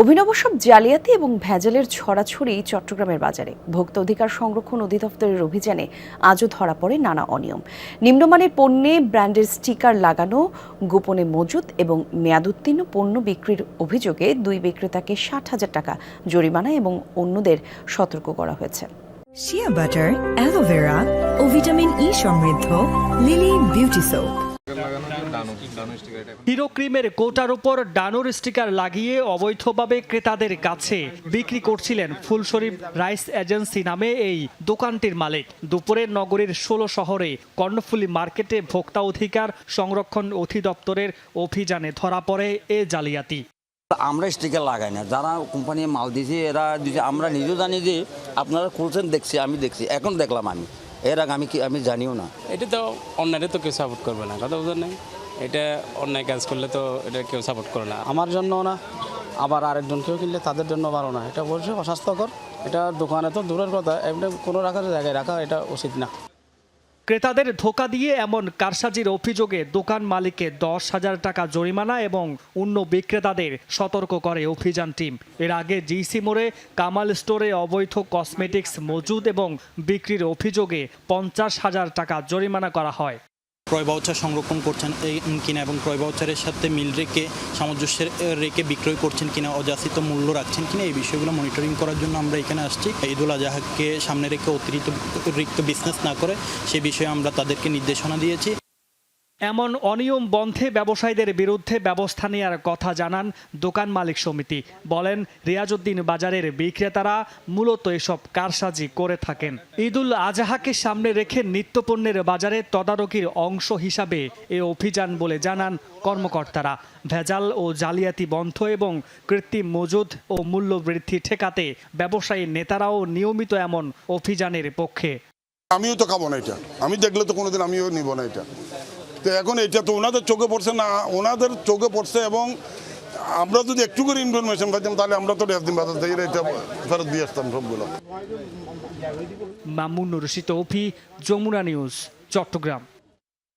অভিনব সব জালিয়াতি এবং ভেজালের ছড়াছড়ি চট্টগ্রামের বাজারে। ভোক্তা অধিকার সংরক্ষণ অধিদপ্তরের অভিযানে আজও ধরা পড়ে নানা অনিয়ম। নিম্নমানের পণ্যে ব্র্যান্ডের স্টিকার লাগানো, গোপনে মজুত এবং মেয়াদোত্তীর্ণ পণ্য বিক্রির অভিযোগে দুই বিক্রেতাকে ষাট হাজার টাকা জরিমানা এবং অন্যদের সতর্ক করা হয়েছে। শিয়া বাটার অ্যালোভেরা ও ভিটামিন ই সমৃদ্ধ লিলি বিউটি সোপ হিরো ক্রিমের কোটার উপর ডানোর স্টিকার লাগিয়ে অবৈধভাবে ক্রেতাদের কাছে বিক্রি করছিলেন ফুলশরীফ রাইস এজেন্সি নামে এই দোকানটির মালিক। দুপুরে নগরীর ষোলো শহরে কর্ণফুলী মার্কেটে ভোক্তা অধিকার সংরক্ষণ অধিদপ্তরের অভিযানে ধরা পড়ে এ জালিয়াতি। আমরা স্টিকার লাগাই না যারা কোম্পানি মাল দিয়েছে এরা আমরা নিজেও জানি যে আপনারা খুলছেন দেখছি আমি দেখছি। এখন দেখলাম আমি। এর আগে আমি কি আমি জানিও না। এটা তো অন্যায়টা তো কেউ সাপোর্ট করবে না কথা বুঝলেন নাই? এটা অন্যায় কাজ করলে তো এটা কেউ সাপোর্ট করে না। আমার জন্য না আবার আরেকজন কেউ কিনলে তাদের জন্য ভালো না। এটা বলছে অস্বাস্থ্যকর। এটা দোকানে তো দূরের কথা এমনি কোনো রাখার জায়গায় রাখা এটা উচিত না। ক্রেতাদের ধোকা দিয়ে এমন কারসাজির অভিযোগে দোকান মালিককে দশ হাজার টাকা জরিমানা এবং অন্য বিক্রেতাদের সতর্ক করে অভিযান টিম। এর আগে জিসি মোড়ে কামাল স্টোরে অবৈধ কসমেটিক্স মজুদ এবং বিক্রির অভিযোগে পঞ্চাশ হাজার টাকা জরিমানা করা হয়। ক্রয় বাউচার সংরক্ষণ করছেন কিনা এবং ক্রয় বাউচারের সাথে মিল রেখে, সামঞ্জস্যের রেখে বিক্রয় করছেন কিনা, অযাচিত মূল্য রাখছেন কিনা, এই বিষয়গুলো মনিটরিং করার জন্য আমরা এখানে আসছি। ঈদুল আজহাকে সামনে রেখে অতিরিক্ত অতিরিক্ত বিজনেস না করে, সে বিষয়ে আমরা তাদেরকে নির্দেশনা দিয়েছি। এমন অনিয়ম বন্ধে ব্যবসায়ীদের বিরুদ্ধে ব্যবস্থা নেওয়ার কথা জানান দোকান মালিক সমিতি। বলেন, রিয়াজউদ্দিন বাজারের বিক্রেতারা মূলত এসব কারসাজি করে থাকেন। ঈদুল আজহাকে সামনে রেখে নিত্যপণ্যের বাজারে তদারকির অংশ হিসাবে এ অভিযান বলে জানান কর্মকর্তারা। ভেজাল ও জালিয়াতি বন্ধ এবং কৃত্রিম মজুদ ও মূল্য বৃদ্ধি ঠেকাতে ব্যবসায়ী নেতারাও নিয়মিত এমন অভিযানের পক্ষে। আমিও তো খাব না এটা। আমি দেখলে তো কোনোদিন আমিও নিব না এটা। তো এখন এটা তো ওনাদের চোখে পড়ছে না, ওনাদের চোখে পড়ছে এবং আমরা যদি একটু করে ইনফরমেশন পাইতাম, তাহলে আমরা তো ডেসদিন বাজার থেকে এটা ফেরত দিয়ে আসতাম সবগুলো। মামুন রশিদ অফি, যমুনা নিউজ, চট্টগ্রাম।